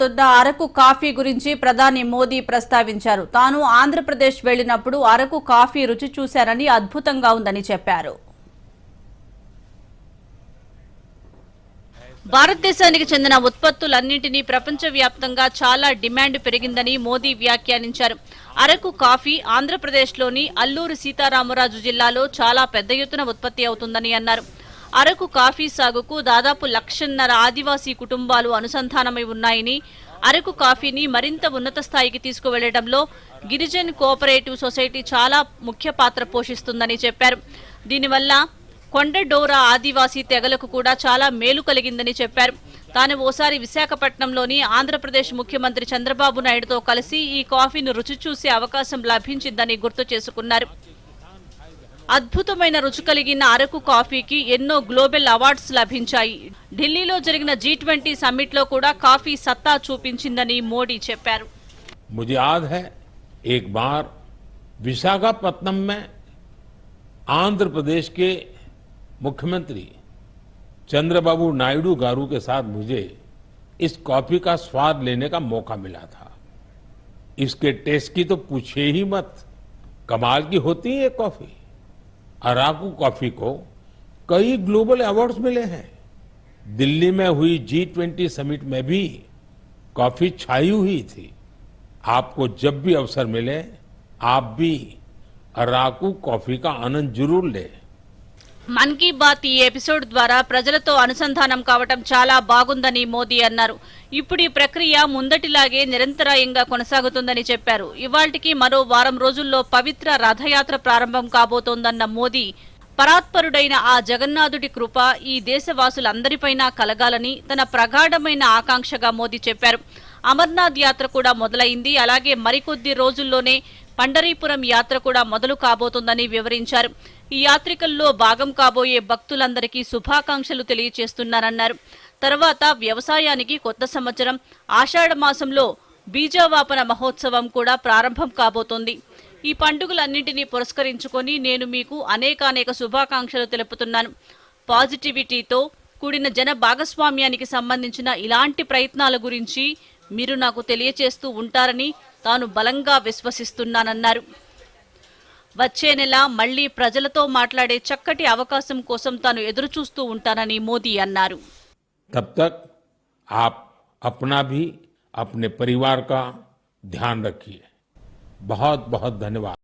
తున్న Araku coffee గురించి ప్రధాని మోదీ ప్రస్తావించారు. తాను ఆంధ్రప్రదేశ్ వెళ్ళినప్పుడు అరకు కాఫీ రుచి చూశారని అద్భుతంగా ఉందని చెప్పారు. భారతదేశానికి చెందిన ఉత్పత్తులన్నింటినీ ప్రపంచవ్యాప్తంగా చాలా డిమాండ్ పెరిగిందని మోదీ వ్యాఖ్యానించారు. అరకు కాఫీ ఆంధ్రప్రదేశ్లోని అల్లూరు సీతారామరాజు జిల్లాలో చాలా పెద్ద ఎత్తున ఉత్పత్తి అవుతుందని అన్నారు. అరకు కాఫీ సాగుకు దాదాపు లక్షన్నర ఆదివాసీ కుటుంబాలు అనుసంధానమై ఉన్నాయని అరకు కాఫీని మరింత ఉన్నత స్థాయికి తీసుకువెళ్ళడంలో గిరిజన్ కోఆపరేటివ్ సొసైటీ చాలా ముఖ్య పాత్ర పోషిస్తుందని చెప్పారు. దీనివల్ల కొండడోరా ఆదివాసీ తెగలకు కూడా చాలా మేలు కలిగిందని చెప్పారు. తాను ఓసారి విశాఖపట్నంలోని ఆంధ్రప్రదేశ్ ముఖ్యమంత్రి చంద్రబాబు నాయుడుతో కలిసి ఈ కాఫీను రుచి చూసే అవకాశం లభించిందని గుర్తు చేసుకున్నారు. అద్భుతమైన రుచి కలిగిన అరకు కాఫీకి ఎన్నో గ్లోబల్ అవార్డ్స్ లభించాయి ఢిల్లీలో జరిగిన జీ ట్వంటీ సమ్మిట్ లో కూడా కాఫీ సత్తా చూపించిందని మోడీ చెప్పారు मुझे याद है एक बार विशाखापत्तनम में आंध्र प्रदेश के मुख्यमंत्री चंद्रबाबू नायडू गारू के साथ मुझे इस कॉफी का स्वाद लेने का मौका मिला था इसके टेस्ट की तो पूछे ही मत कमाल की होती है ये कॉफी अराकू कॉफ़ी को कई ग्लोबल अवार्ड्स मिले हैं। दिल्ली में हुई जी ट्वेंटी समिट में भी कॉफ़ी छाई हुई थी। आपको जब भी अवसर मिले, आप भी अराकू कॉफ़ी का आनंद ज़रूर लें। మన్ కీ బాత్ ఈ ఎపిసోడ్ ద్వారా ప్రజలతో అనుసంధానం కావటం చాలా బాగుందని మోదీ అన్నారు. ఇప్పుడు ఈ ప్రక్రియ ముందటిలాగే నిరంతరాయంగా కొనసాగుతుందని చెప్పారు. ఇవాళకి మరో వారం రోజుల్లో పవిత్ర రథయాత్ర ప్రారంభం కాబోతోందన్న మోదీ పరాత్పరుడైన ఆ జగన్నాథుడి కృప ఈ దేశవాసులందరిపైన కలగాలని తన ప్రగాఢమైన ఆకాంక్షగా మోదీ చెప్పారు. అమర్నాథ్ యాత్ర కూడా మొదలైంది. అలాగే మరికొద్ది రోజుల్లోనే పండరీపురం యాత్ర కూడా మొదలు కాబోతోందని వివరించారు. ఈ యాత్రికల్లో భాగం కాబోయే భక్తులందరికీ శుభాకాంక్షలు తెలియచేస్తున్నారన్నారు. తర్వాత వ్యవసాయానికి కొత్త సంవత్సరం ఆషాఢ మాసంలో బీజావాపన మహోత్సవం కూడా ప్రారంభం కాబోతోంది. ఈ పండుగలన్నింటినీ పురస్కరించుకొని నేను మీకు అనేకానేక శుభాకాంక్షలు తెలుపుతున్నాను. పాజిటివిటీతో కూడిన జన భాగస్వామ్యానికి సంబంధించిన ఇలాంటి ప్రయత్నాల గురించి మీరు నాకు తెలియచేస్తూ ఉంటారని తాను బలంగా విశ్వసిస్తున్నానన్నారు. వచ్చే నెల మళ్ళీ ప్రజలతో మాట్లాడే చక్కటి అవకాశం కోసం తాను ఎదురుచూస్తూ ఉంటానని మోదీ అన్నారు. తబ్ తక్ ఆప్ అప్నా భీ అప్నే పరివార్ కా ధ్యాన్ రఖియే. బహుత్ బహుత్ ధన్యవాద్.